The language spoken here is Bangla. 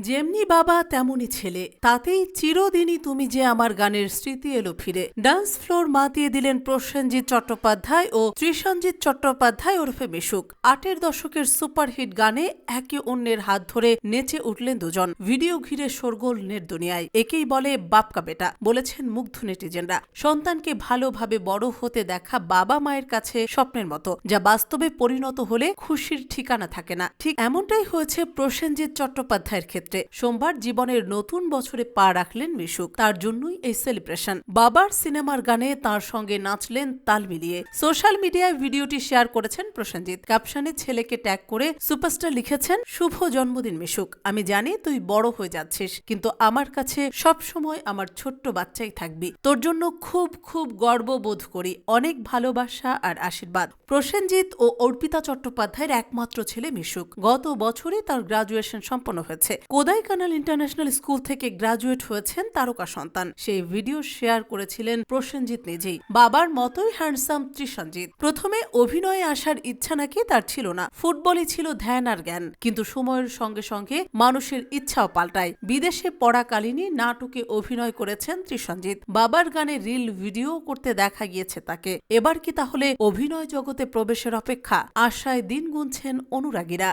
যেমনি বাবা, তেমনি ছেলে। তাতেই চিরদিনই তুমি যে আমার গানের স্মৃতি এলো ফিরে। ডান্স ফ্লোর মাতিয়ে দিলেন প্রসেনজিৎ চট্টোপাধ্যায় ও ত্রিসঞ্জিৎ চট্টোপাধ্যায় ওরফে মিশুক। আটের দশকের সুপারহিট গানে একে অন্যের হাত ধরে নেচে উঠলেন দুজন। ভিডিও ঘিরে শোরগোল নেট দুনিয়ায়। একেই বলে বাপকা বেটা, বলেছেন মুগ্ধ নেটিজেনরা। সন্তানকে ভালোভাবে বড় হতে দেখা বাবা মায়ের কাছে স্বপ্নের মতো, যা বাস্তবে পরিণত হলে খুশির ঠিকানা থাকে না। ঠিক এমনটাই হয়েছে প্রসেনজিৎ চট্টোপাধ্যায়ের ক্ষেত্রে। সোমবার জীবনের নতুন বছরে পা রাখলেন মিশুক। তার জন্যই এই সেলিব্রেশন। বাবার সিনেমার গানে তার সঙ্গে নাচলেন তাল মিলিয়ে। সোশ্যাল মিডিয়ায় ভিডিওটি শেয়ার করেছেন প্রসেনজিৎ। ক্যাপশনে ছেলেকে ট্যাগ করে সুপারস্টার লিখেছেন, শুভ জন্মদিন মিশুক। আমি জানি তুই বড় হয়ে যাচ্ছিস, কিন্তু আমার কাছে সব সময় আমার ছোট্ট বাচ্চাই থাকবি। তোর জন্য খুব খুব গর্ব বোধ করি। অনেক ভালোবাসা আর আশীর্বাদ। প্রসেনজিৎ ও অর্পিতা চট্টোপাধ্যায়ের একমাত্র ছেলে মিশুক। গত বছরই তার গ্রাজুয়েশন সম্পন্ন হয়েছে। কোদাইকানাল ইন্টারন্যাশনাল স্কুল থেকে গ্রাজুয়েট হয়েছেন তারকা সন্তান। সেই ভিডিও শেয়ার করেছিলেন প্রসেনজিৎ নিজেই। বাবার মতোই হ্যান্ডসাম ত্রিসঞ্জিৎ। প্রথমে অভিনয়ে আসার ইচ্ছা নাকি তার ছিল না। ফুটবলই ছিল ধ্যান আর জ্ঞান। কিন্তু সময়ের সঙ্গে সঙ্গে মানুষের ইচ্ছাও পাল্টায়। বিদেশে পড়াকালীনই নাটকে অভিনয় করেছেন ত্রিসঞ্জিৎ। বাবার গানে রিল ভিডিও করতে দেখা গিয়েছে তাকে। এবার কি তাহলে অভিনয় জগতে প্রবেশের অপেক্ষা? আশায় দিন গুনছেন অনুরাগীরা।